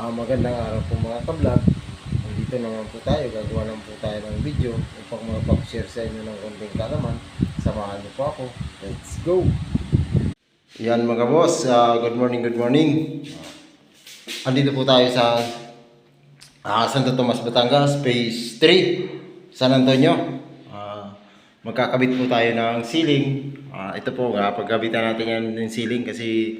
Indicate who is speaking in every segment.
Speaker 1: Ah, magandang araw po mga kablog. Nandito naman po tayo. Gagawa naman po tayo ng video upang mapag-share sa inyo ng konting kalaman. Samahan niyo po ako. Let's go! Yan mga boss. Ah, good morning, good morning. Andito po tayo sa ah, Santo Tomas, Batangas, Phase 3, San Antonio. Ah, magkakabit po tayo ng ceiling. Ah, ito po, uh, pagkabitan natin yan ng ceiling kasi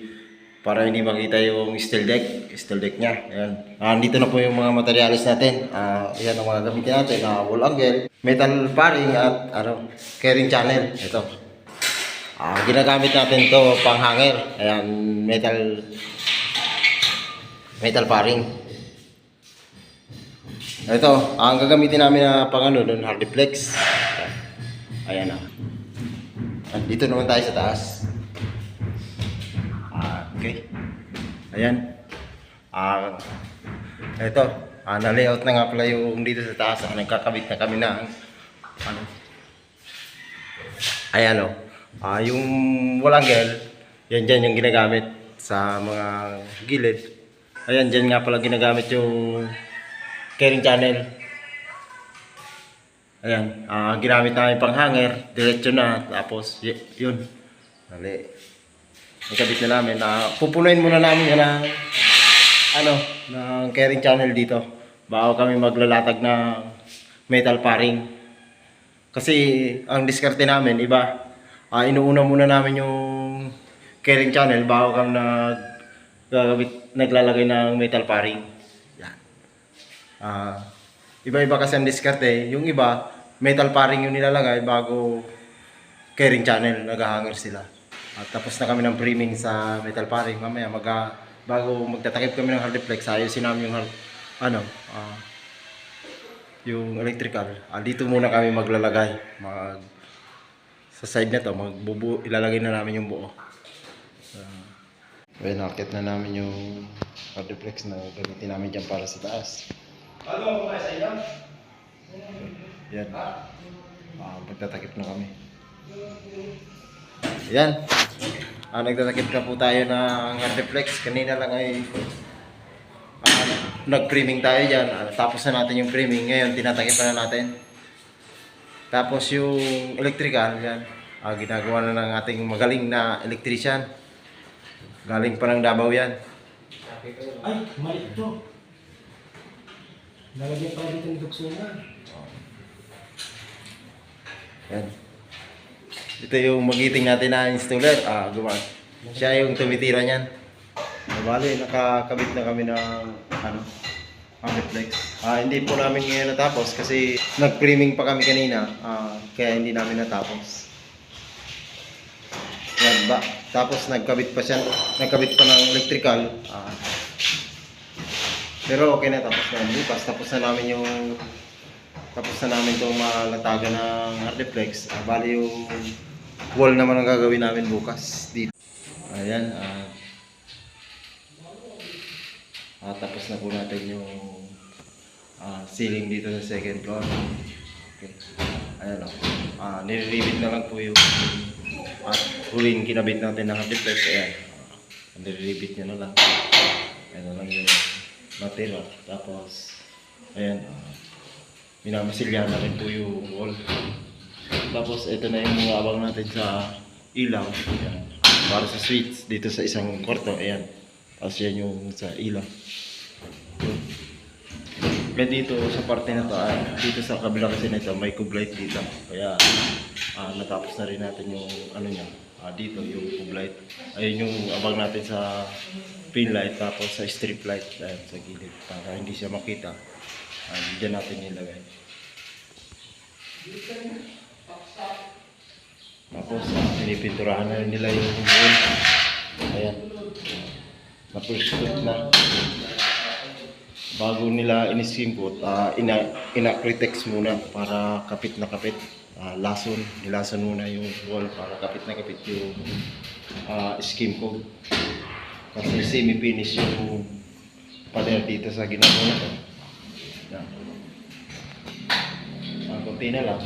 Speaker 1: para hindi makita yung steel deck, steel deck niya. Ayan. Ah, dito na po yung mga materials natin. Ah, ayan ang mga gamitin natin. Ah, wall angle, metal paring at ano, carrying channel. Ito. Ah, ginagamit natin to pang hanger. Ayan, metal metal paring. Ito, ang gagamitin namin na pang ano, hardiplex. Ayan na. Dito naman tayo sa taas. Ayan. Ah, ito. Ah, na-layout na nga pala yung dito sa taas. Ah, nagkakabit na kami ng ano. Ayan o. Ah, yung walang gel, yan dyan yung ginagamit sa mga gilid. Ayan, dyan nga pala ginagamit yung carrying channel. Ayan, ah ginamit namin pang hanger, diretso na, tapos yun. Dali. Ikabit na namin. na pupunuin muna namin yan ng ano, ng carrying channel dito. Bago kami maglalatag ng metal paring. Kasi ang diskarte namin, iba. Ah, inuuna muna namin yung carrying channel bago kami nag naglalagay ng metal paring. Yan. Ah, iba-iba kasi ang diskarte. Yung iba, metal paring yung nilalagay bago carrying channel, naghahanger sila. At tapos na kami ng priming sa metal paring. Mamaya, mag, bago magtatakip kami ng hardiplex, ayusin namin yung hard, ano, ah, yung electrical. Ah, dito muna kami maglalagay. Mag, sa side na to, magbubu, ilalagay na namin yung buo. Uh, well, nakakit na namin yung hardiplex na gamitin namin dyan para sa taas.
Speaker 2: Ano ako kayo sa inyo?
Speaker 1: Yan. Ah, magtatakip na kami. Yan. Ah, nagtatakip na po tayo ng hardiplex. Kanina lang ay ah, nag-priming tayo dyan. Ah, tapos na natin yung priming. Ngayon, tinatakip na natin. Tapos yung electrical, yan. Ah, ginagawa na ng ating magaling na electrician. Galing pa ng Davao yan.
Speaker 2: Ay, mali ito. Nalagyan pa dito ng duksungan.
Speaker 1: Yan. Ito yung magiting natin na installer. Ah, gumawa. Siya yung tumitira niyan. Bali, nakakabit na kami ng ano, Amiflex. Ah, hindi po namin ngayon natapos kasi nag-priming pa kami kanina. Ah, kaya hindi namin natapos. Yan ba? Tapos nagkabit pa siya, nagkabit pa ng electrical. Ah, pero okay na tapos na bukas. Tapos na namin yung tapos na namin itong malatagan ng hardiplex. Ah, bali yung wall naman ang gagawin namin bukas dito. Ayan. Ah, ah, tapos na po natin yung ah, ceiling dito sa second floor. Okay. Ayan o. Ah, nire-rivet na lang po yung at huling kinabit natin ng hardiplex. Ayan. Nire-rivet niya na lang. Ayan na lang yung natira. Tapos, ayan. ah, minamasilya na rin po yung wall. Tapos ito na yung mga abang natin sa ilaw. Ayan. Para sa switch dito sa isang kwarto. Ayan. Tapos yan yung sa ilaw. Kaya dito sa parte na to, ah, dito sa kabila kasi nito, may cube light dito. Kaya ah, natapos na rin natin yung ano niya. Ah, dito yung cube light. Ayun yung abang natin sa pin light tapos sa strip light ayan, sa gilid para hindi siya makita. Ah, diyan natin nilagay. Tapos, ah, pinipinturahan na nila yung wall. Ayan. Napurskot na. Bago nila iniskimpot, uh, ina inakritex muna para kapit na kapit. Ah, lason, nilason muna yung wall para kapit na kapit yung uh, skim coat. Kasi semi-finish yung pader dito sa ginagawa na to. Yan. Ang konti na lang.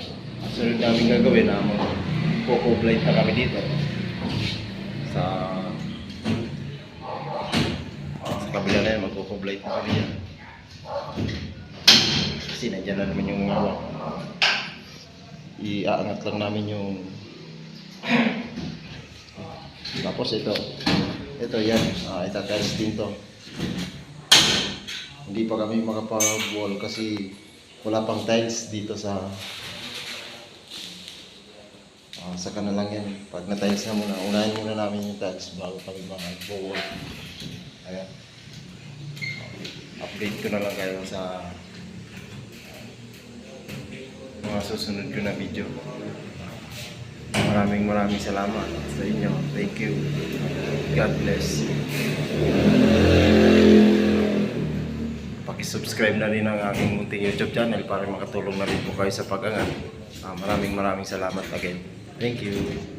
Speaker 1: Sunod namin gagawin na mag coco blight na kami dito. Sa sa kabila na yan, magkukublight na kami yan. Kasi nandyan na naman yung mga iaangat lang namin yung tapos ito ito yan ah, itatiles din to hindi pa kami makapag-wall kasi wala pang tiles dito sa ah, saka na lang yan. Pag na-tiles na muna unahin muna namin yung tiles bago kami mag-wall ayan. Update ko na lang kayo sa mga susunod ko na video. Maraming maraming salamat sa inyo. Thank you. God bless. Paki-subscribe na rin ang aking munting YouTube channel para makatulong na rin po kayo sa pag-angat. Ah, maraming maraming salamat again. Thank you.